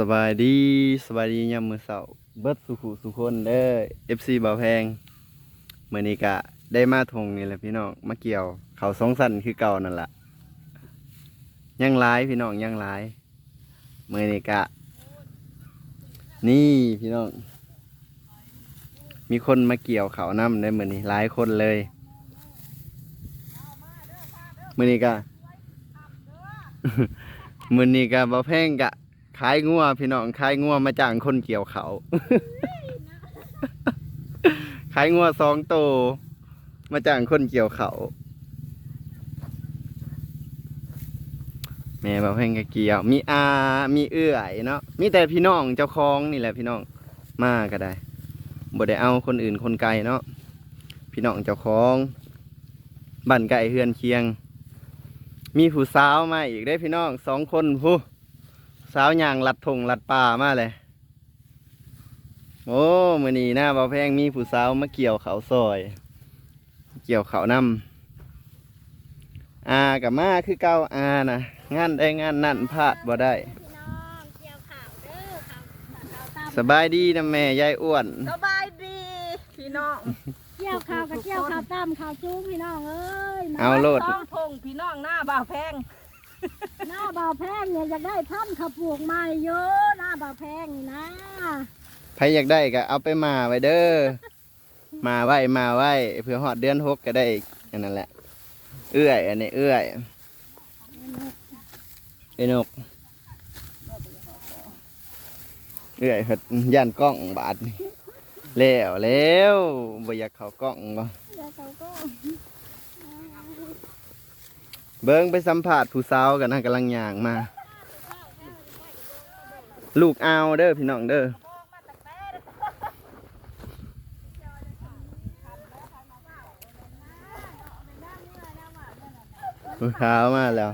สบายดีสบายดียามมือเช้าเบิดสุขุสุคนเด้อ FC บ่าวแพงเมื้อนี้ก็ได้มาทงนี่แหละพี่น้องมาเกี่ยว เขาสองสันคือเก่านั่นแหละยังหลายพี่น้องยังหลายเมื้อนี้ก็นี่พี่น้อง มีคนมาเกี่ยวเขานำได้เมื้อนี้หลายคนเลยเมื้อนี้ก็มื้อนี้ก็บ่าวแพงก็ ขายงัวพี่น้องขายงัวมาจ้างคนเกี่ยวเขาขายงัวสองโต มาจ้างคนเกี่ยวเขาแม่บอกให้กเกี่ยว มีอา มีเอื้อยเนาะมีแต่พี่น้องเจ้าของนี่แหละพี่น้องมาก็ได้บ่ได้เอาคนอื่นคนไกลเนาะพี่น้องเจ้าของบ้านไก่เฮือนเคียง มีผู้สาวมาอีกได้พี่น้องสองคนผู้ สาวย่างลัดทงลัดป่ามาเลย โอ้มือนี้หน้าเบาแพงมีผู้สาวมาเกี่ยวเขาวซอย เกี่ยวเขาวนำอากับมาคือเก้าอานะงานได้งานนั่นพลาดบ่ได้พี่น้องเกี่ยวข่าวเด้อข่าวข่าวตามสบายดีนะแม่ยายอ้วน สบายดีพี่น้องเกี่ยวข่าวกับเกี่ยวข่าวตามข่าวจู้พี่น้องเอ้ยเอาโลด ต้องพงพี่น้องหน้าบ่าวแพง หน้าบ่าวแพงเนี่ยอยากได้ท่านขับปลูกใหม่เยอะหน้าบ่าวแพงนี่นะใครอยากได้ก็เอาไปมาไว้เด้อ มาไว้มาไว้เพื่อหอดเดือนหกก็ได้อันนั้นแหละ เอื้อย อันนี้เอื้อยไอ้นกเอื้อยเฮ็ดย่านกล้องบาดนี่แล้วแล้วบ่อยากเข้ากล้องบ่แล้วเขาก็ เบิ่งไปสัมภาษณ์ผู้สาวกันนะกำลังย่างมา ลูกอาวเด้อพี่น้องเด้อผู้สาวมาแล้ว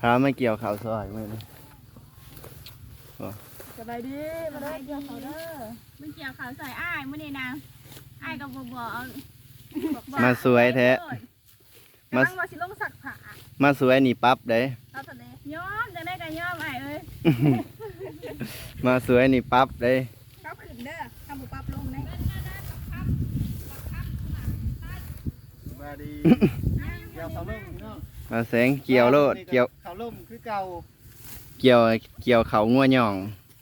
พามาเกี่ยวข้าวซอยมื้อนี้สบายดีมาได้เกี่ยวเขาเด้อมึงเกี่ยวขาวใส่อ้ายมื่อนี้นะอ้ายก็บอกบอกมาสวยแท้ กำลังมาสิลงสักผ้ามาสวยนี่ปั๊บเด้เอาตอนนี้ย้อมจะได้กันย้อมอ้ายเอ้ยมาสวยนี่ปั๊บเด้ก้าวขึ้นเด้อทำบุปั๊บลงได้มาดีเกี่ยวเขาล่มเนาะมาแสงเกี่ยวโลดเกี่ยวเขาล่มคือเก่าเกี่ยวเกี่ยวเขางัวหย่อง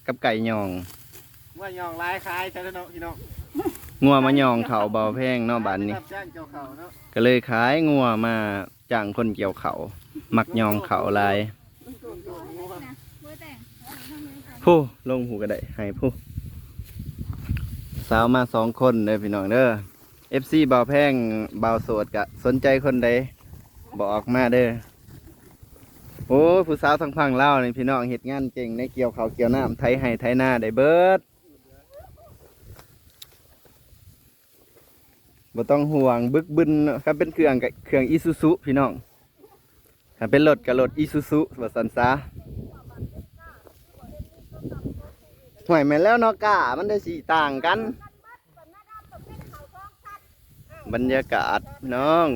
กับไก่หย่องว่ายองลายคล้ายแต่ละเนาะพี่น้อง งัวมายองเขาเบาแพงเนาะบัดนี้รับจ้างเกี่ยวเขาเนาะก็เลยขายงัวมาจ้างคนเกี่ยวเขามักยองเขาหลายผู้ลงหูก็ได้ให้ผู้สาวมาสองคนเด้อพี่น้องเด้อ FC เบาแพงเบาโสดกะสนใจคนใดบอกมาเด้อโอ้ผู้สาวทางพังเล่าวนี่พี่น้องเฮ็ดงานเก่งในเกี่ยวเขาวเกี่ยวน้ำไทยให้ไทยหน้าได้เบิด บ่ต้องห่วงบึกบึนนะครับเป็นเครื่องกับเครื่องอีซูซุพี่น้องถ้าเป็นรถกับรถอีซูซุว่สันซาห่วยแม่นแล้วเนาะกะมันได้สีต่างกัน บรรยากาศพี่น้อง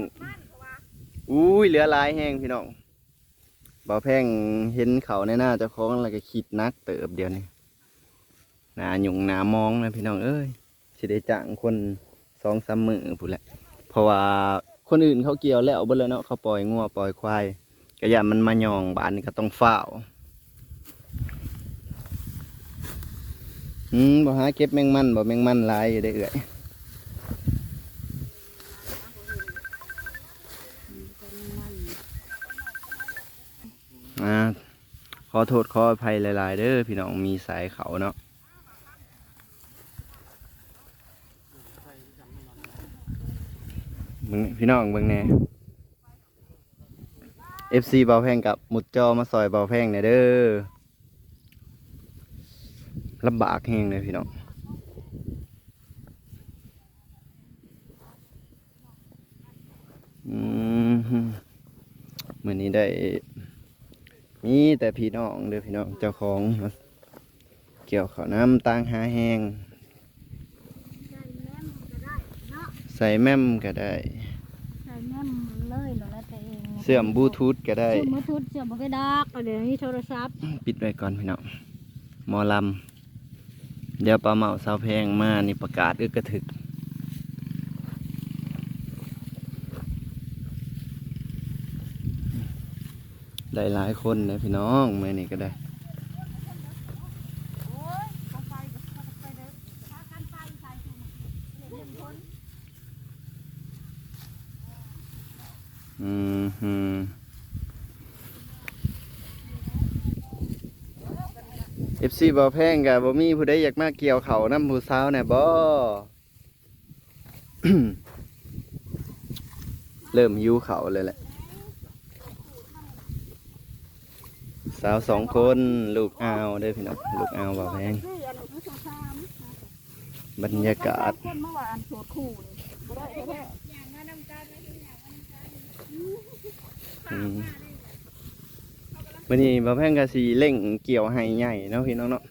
อุ้ยเหลือลายแห้งพี่น้องบ่าแพงเห็นเขาในหน้าเจ้าของแล้วก็คิดนักเติบเดียวนี่หนาหยุ่งหนามองนะพี่น้องเอ้ยสิได้จ้างคน สองสามมือพูดแหละเพราะว่าคนอื่นเขาเกี่ยวแล้วเบ่แล้วเนาะเขาปล่อยงัวปล่อยควายก็อย่ามันมาหยองบานนี่ก็ต้องเฝ้าอืมบ่หาเก็บแมงมันบ่แมงมันลายอยู่ได้เอื่อยอ่าขอโทษขออภัยหลาย ๆ เด้อพี่น้องมีสายเขาเนาะเบิ่ง พี่น้องเบิ่งแน่ FC เบาแพงกับมุดจอมาซอยเบาแพงเนี่ยเด้อลำบากแฮงเลยพี่น้องอืมมื้อนี้ได้ มีแต่พี่น้องเด้อพี่น้องเจ้าของ เกี่ยวข้าวน้ำตางหาแหงใส่แม่มก็ได้ ส่แม่มก็ได้ใส่แม่มเลยเหรอแล้วแต่เองเซสื่อมบลูทูธก็ได้ เชื่อมมาทุดเชื่อมบ่ไปดักเดี๋ยวนี้โทรศัพท์ปิดไว้ก่อนพี่น้องหมอลำ เดี๋ยวปลาเมาสาวแพงมานี่ประกาศอึกกระถึก ได้หลายคนเลยพี่น้องมื่อนี้ก็ได้ อืมฮึเอ ฟซีบอแพงกับบ่มีผู้ใดอยากมาเกี่ยวเขาน้ำผู้สาวเนี่ยบ่เริ่มหิวเขาเลยแหละ สาวสองคนลูกอาวเด้อพี่น้องลูกอาวบ่แพงบรรยากาศคนเมื่อวานโสดคู่นี่บ่ได้แท้อืม วันนี้บะแพงกะสีเล่งเกี่ยวไห้ใหญ่เนาะพี่น้องเนาะ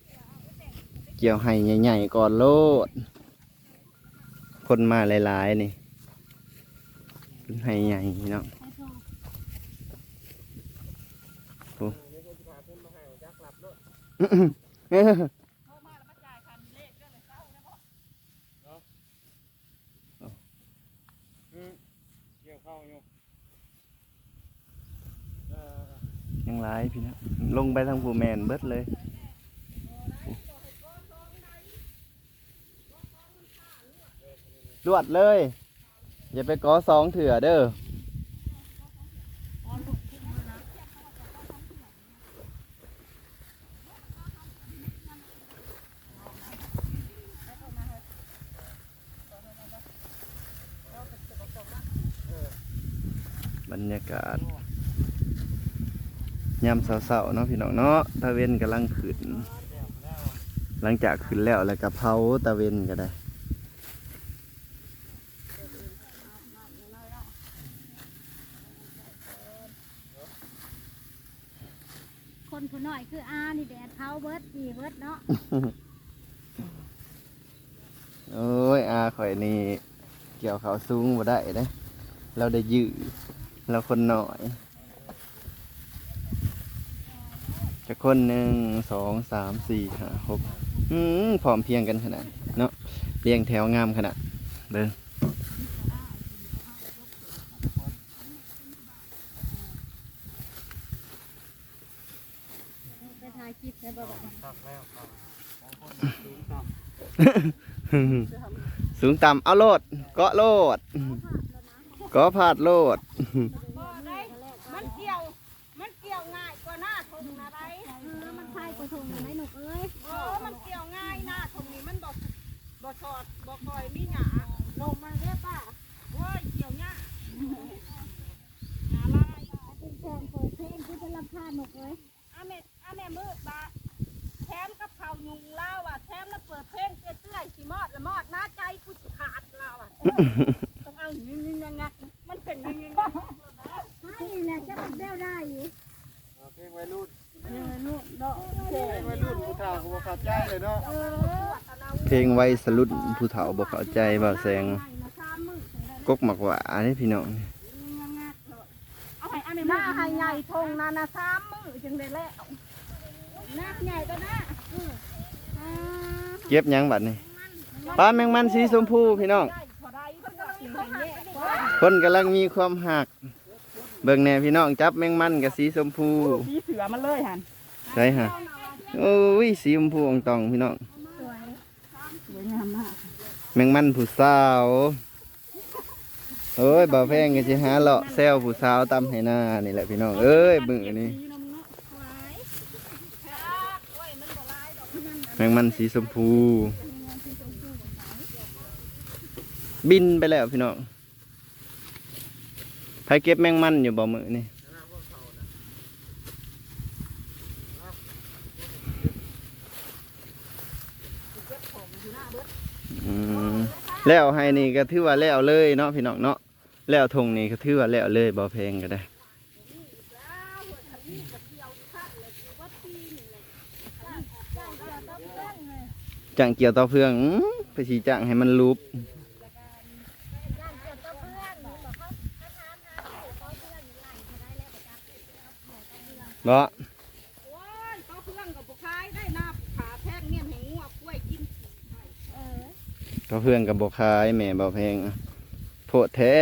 เกี่ยวไห้ใหญ่ๆก่อนโลด คนมาหลายๆนี่เป็นไห้ใหญ่เนาะโอ้เออ เกี่ยวเข้าอยู่ ยังหลายพี่นะลงไปทางผู้แมนเบิดเลยรวดเลย อย่าไปก่อสองเถื่อเด้อบรรยากาศ ยามเสาๆเนาะพี่น้องเนาะตะเวนกำลังขึ้น หลังจากขึ้นแล้วแล้วก็เผาตะเวนก็ได้คนผู้น้อยคืออานี่แดดเผาเบิดดีเบิดเนาะโอ้ยอาข่อยนี่เกี่ยวเขาสูงบ่ได้เด้เราได้ยื้อเราคนหน่อยจะ คนหนึ่งสองสามสี่ห้าหกอืมพร้อมเพียงกันขนาดเนาะเรียงแถวงามขนาดเดินไปถ่ายคลิปได้บ่บัดนี้ตักแล้วครับอสูงต่สูงต่ำเอาโลดเกาะโลดเกาะพาดโลด บ่ได้มันเกี่ยว มันเกี่ยวง่ายกว่าหน้าทงนะไรเออมันคลายกระทงอะไรหนุกเอ้ยเออมันเกี่ยวง่ายหน้าทงนี้มันบ่บ่ชอดบ่คอยมีหยาลงมาเด้อป้าโอ้ยเกี่ยวหญ้าหญ้าลายเป็นแฟนเปิดเพลงคือจะรับพาหนุกเอ้ยอาแม่อาแม่มืดบาแถมกับเขาวยุงเล่าอะแถมแล้วเปิดเพลงเตื้อยๆสิมอดละมอดหน้าใจกูสิขาดเล่าอะต้องเอาอย่างนี้ยังไงมันเป็นอยังไง ให้แหละจะมันเด้วได้อยู่ำเพลงวัยรุ่น เออลูกเนาะ เพลงวัยรุ่นผู้เฒ่าก็บ่เข้าใจเลยเนาะ เออ เพลงไว้สรุดผู้เฒ่าบอกเข้าใจบ่าวแสงกกหมักหวานี่พี่น้องเอาให้อันนี้หน้าให้ใหญ่ทงนานาสามมือจึงได้แล้วนักใหญ่ก็นะอ่าเก็บหยังบัดนี่ปลาแมงมันสีชมพูพี่น้องได้พอได้เพิ่นก็มีเขาหักกันได้คนกำลังมีความหัก เบิ่งแน่พี่น้องจับแมงมันกับสีชมพูสีเสือมันเลยหันใช่ฮะโอ้ยสีชมพูอ่องตองพี่น้อง สวยงามมาก แมงมันผู้สาวเอ้ยบ่าวแพงก็สิหาเลาะแซวผู้สาวตำให้หน้านี่แหละพี่น้องเอ้ยเบิ่งอันนี้แมงมันสีชมพู บินไปแล้วพี่น้องใครเก็บแมงมันอยู่บ่มือนี่ แล้วให้นี่ก็ถือว่าแล้วเลยเนาะพี่น้องเนาะแล้วทงนี่ก็ถือว่าแล้วเลยบ่เพลงก็ได้จ้างเกี่ยวต่อเพื่องไปสีจ้างให้มันรูปบ่ โอ้ยเขาเพื่อนกับบุคายได้หน้าขาแพงเนี่ยแหงงัวกล้วยกิน เออ ก็เพื่อนกับบคายแม่บ่เพลงโพดแท้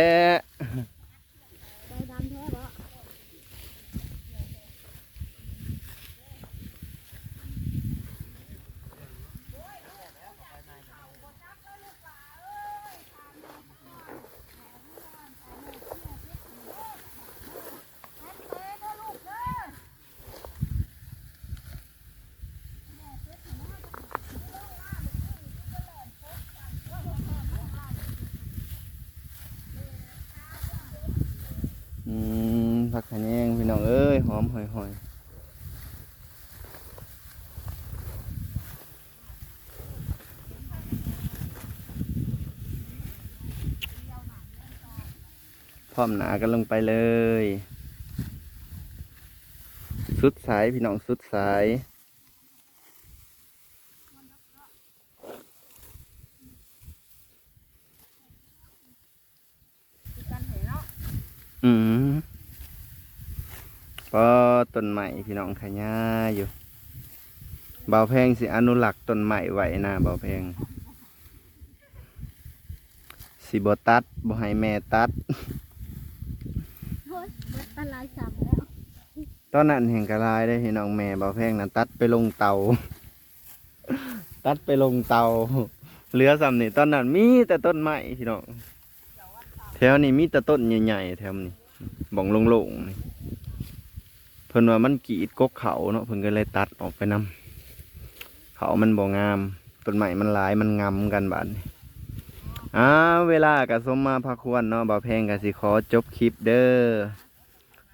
มผักขะแยงพี่น้องเอ้ยหอมหอยหอยพร้อมหนากันลงไปเลย สุดสายพี่น้องสุดสาย กันเห็นเนาะ อืมก็ ต้นใหม่พี่น้องขยาอยู่เบาแพงสิอนุรักษ์ต้นใหม่ไว้นะเบาแพงสิบตัดบ่ให้แม่ตัดเฮ้ยเบิดตะลายสับแล้วตอนนั้นแห่งกระลายได้พี่น้องแม่เบาแพงนะตัดไปลงเตา ตัดไปลงเตาเหลือสำนี่ตอนนั้นมีแต่ต้นไม้พี่น้องแถวนี้มีแต่ต้นใหญ่ๆแถวนี้บ่องโล่งๆนี่เพิ่นว่ามันกีดกกเขาเนาะเพิ่นก็เลยตัดออกไปนํเขามันบ่งามต้นไม้มันหลายมันงำกันบาดนี้อ้าเวลาก็สมมาพักควรเนาะบ่าวแพงก็สิขอจบคลิปเด้อ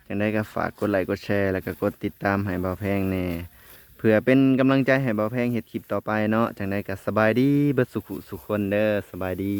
จังได้ก็ฝากกดไลค์กดแชร์แล้วก็กดติดตามให้เบาแพงแน่เพื่อเป็นกำลังใจให้เบาแพงเฮ็ดคลิปต่อไปเนาะจังได้ก็สบายดีเบิดสุขสุขคนเด้อสบายดี